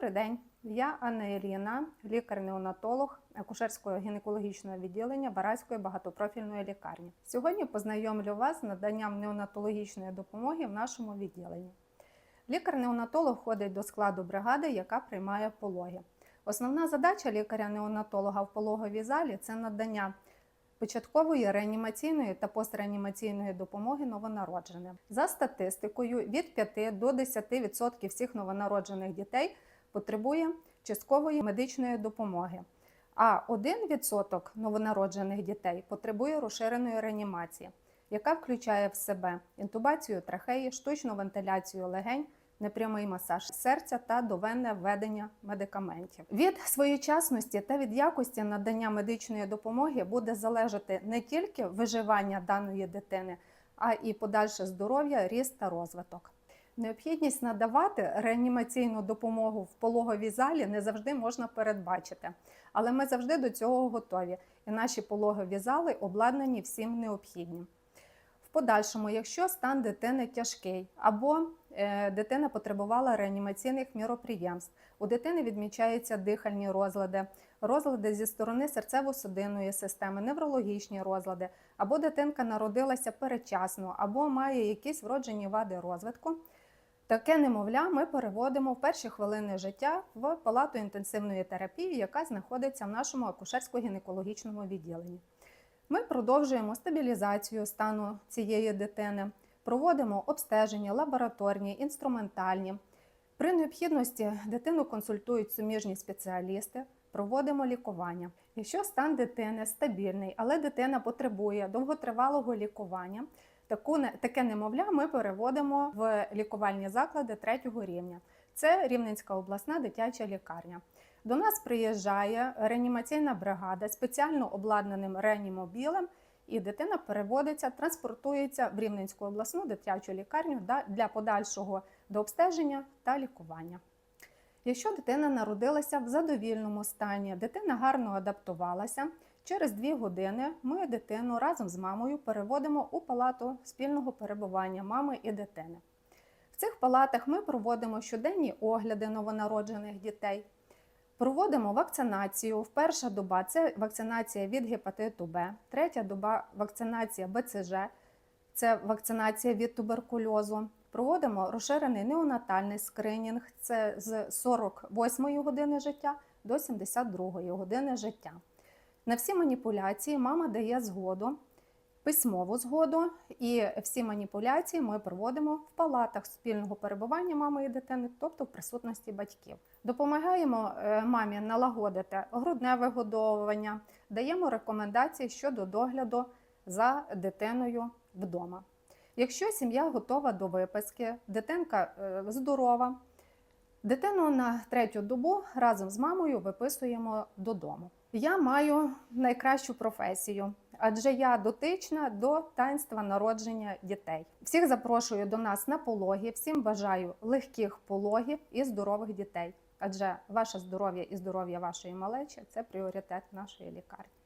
Добрий день, я Анна Іліна, лікар-неонатолог акушерського гінекологічного відділення Барацької багатопрофільної лікарні. Сьогодні познайомлю вас з наданням неонатологічної допомоги в нашому відділенні. Лікар-неонатолог входить до складу бригади, яка приймає пологи. Основна задача лікаря-неонатолога в пологовій залі це надання початкової реанімаційної та постреанімаційної допомоги новонародженим. За статистикою, від 5 до 10% всіх новонароджених дітей потребує часткової медичної допомоги. А 1% новонароджених дітей потребує розширеної реанімації, яка включає в себе інтубацію трахеї, штучну вентиляцію легень, непрямий масаж серця та довенне введення медикаментів. Від своєчасності та від якості надання медичної допомоги буде залежати не тільки виживання даної дитини, а і подальше здоров'я, ріст та розвиток. Необхідність надавати реанімаційну допомогу в пологовій залі не завжди можна передбачити, але ми завжди до цього готові, і наші пологові зали обладнані всім необхідним. В подальшому, якщо стан дитини тяжкий або е, дитина потребувала реанімаційних міроприємств, у дитини відмічаються дихальні розлади, розлади зі сторони серцево-судинної системи, неврологічні розлади, або дитинка народилася передчасно, або має якісь вроджені вади розвитку. Таке немовля ми переводимо в перші хвилини життя в палату інтенсивної терапії, яка знаходиться в нашому акушерсько-гінекологічному відділенні. Ми продовжуємо стабілізацію стану цієї дитини, проводимо обстеження лабораторні, інструментальні. При необхідності дитину консультують суміжні спеціалісти, проводимо лікування. Якщо стан дитини стабільний, але дитина потребує довготривалого лікування, таку, таке немовля ми переводимо в лікувальні заклади третього рівня. Це Рівненська обласна дитяча лікарня. До нас приїжджає реанімаційна бригада спеціально обладнаним реанімобілем, і дитина переводиться, транспортується в Рівненську обласну дитячу лікарню для подальшого дообстеження та лікування. Якщо дитина народилася в задовільному стані, дитина гарно адаптувалася, через дві години ми дитину разом з мамою переводимо у палату спільного перебування мами і дитини. В цих палатах ми проводимо щоденні огляди новонароджених дітей, проводимо вакцинацію. В перша доба це вакцинація від гепатиту Б, третя доба вакцинація БЦЖ, це вакцинація від туберкульозу. Проводимо розширений неонатальний скринінг, це з 48 години життя до 72 години життя. На всі маніпуляції мама дає згоду, письмову згоду, і всі маніпуляції ми проводимо в палатах спільного перебування мами і дитини, тобто в присутності батьків. Допомагаємо е, мамі налагодити грудне вигодовування, даємо рекомендації щодо догляду за дитиною вдома. Якщо сім'я готова до виписки, дитинка е, здорова, дитину на третю добу разом з мамою виписуємо додому. Я маю найкращу професію, адже я дотична до таїнства народження дітей. Всіх запрошую до нас на пологи. Всім бажаю легких пологів і здорових дітей. Адже ваше здоров'я і здоров'я вашої малечі це пріоритет нашої лікарні.